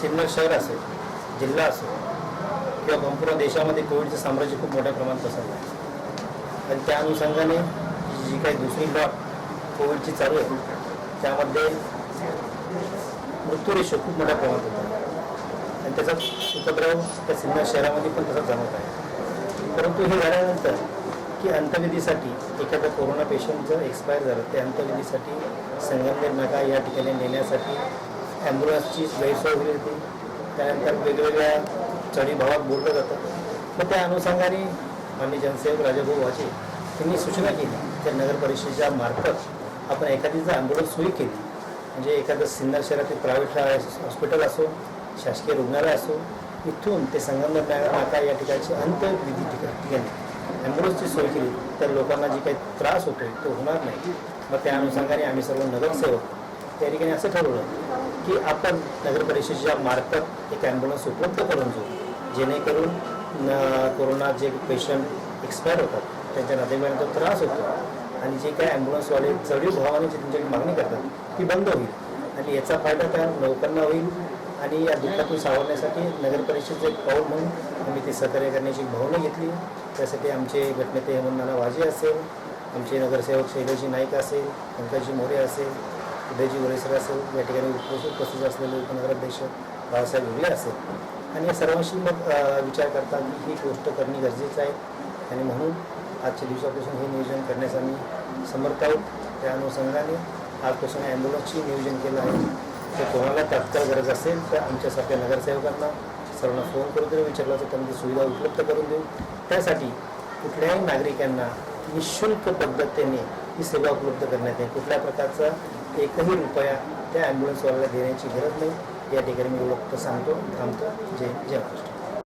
सिन्नर शहर असेल जिल्हा असेल किंवा संपूर्ण देशामध्ये कोविडचं साम्राज्य खूप मोठ्या प्रमाणात पसरलं आहे. आणि त्या अनुषंगाने जी काही दुसरी लॉट कोविडची चालू आहे त्यामध्ये मृत्यू रेशो खूप मोठ्या प्रमाणात होता. आणि त्याचा उपद्रव त्या सिन्नर शहरामध्ये पण तसा जाणवत आहे. परंतु हे झाल्यानंतर की अंत्यविधीसाठी एखादा कोरोना पेशंट जर एक्सपायर झालं ते अंत्यविधीसाठी संगमनेर नाका या ठिकाणी नेण्यासाठी ॲम्ब्युलन्सची गैरसोय होती. त्यानंतर वेगवेगळ्या चढी भावात बोललं जातं. मग त्या अनुषंगाने माननीय जनसेवक राजाभाऊ वाजे यांनी सूचना केली. त्या नगर परिषदेच्या मार्फत आपण एखादी जर ॲम्ब्युलन्स सोयी केली. म्हणजे एखादं सिन्नर शहरातील प्रायव्हेट हॉस्पिटल असो शासकीय रुग्णालय असो इथून ते संगमनेर नाका या ठिकाणची अंत्यविधी ठिकाणी ॲम्ब्युलन्सची सोय केली. तर लोकांना जी काही त्रास होतोय तो होणार नाही. मग त्या अनुषंगाने आम्ही सर्व नगरसेवक त्या ठिकाणी असं ठरवलं की आपण नगर परिषदेच्या मार्फत एक ॲम्ब्युलन्स उपलब्ध करून देऊ. जेणेकरून कोरोना जे पेशंट एक्सपायर होतात त्यांच्या नातेवाईकांचा त्रास होतो. आणि जे काय ॲम्ब्युलन्सवाले चढीव भावाने जी तुमच्याकडे मागणी करतात ती बंद होईल. आणि याचा फायदा त्या लोकांना होईल. आणि या दुःखातून सावरण्यासाठी नगर परिषदेचं एक पाऊल म्हणून आम्ही ते सहकार्य करण्याची भावना घेतली. त्यासाठी आमचे गटनेते हेमंत नाना वाजे असेल आमचे नगरसेवक शैलजी नाईक असेल पंकजी मोरे असेल उदयजी वरेसर असेल या ठिकाणी उपस्थित प्रसिद्ध असलेले उपनगराध्यक्ष बाळासाहेब उगले असेल. आणि या सर्वांशी मग विचार करता की ही गोष्ट करणे गरजेचं आहे. आणि म्हणून आजच्या दिवसापासून हे नियोजन करण्यास आम्ही समर्थ आहोत. त्या अनुषंगाने आजपासून ॲम्ब्युलन्सची नियोजन केलं आहे. तर कोणाला तात्काळ गरज असेल तर आमच्यासारख्या नगरसेवकांना सर्वांना फोन करून जर विचारलं तर त्यांनी सुविधा उपलब्ध करून देऊ. त्यासाठी कुठल्याही नागरिकांना निशुल्क पद्धतीने ही सेवा उपलब्ध करण्यात येईल. कुठल्या प्रकारचा एकही रुपया त्या ॲम्ब्युलन्सवाल्याला देण्याची गरज नाही. या ठिकाणी मी लोक सांगतो थांबतो. जय जय महाराष्ट्र.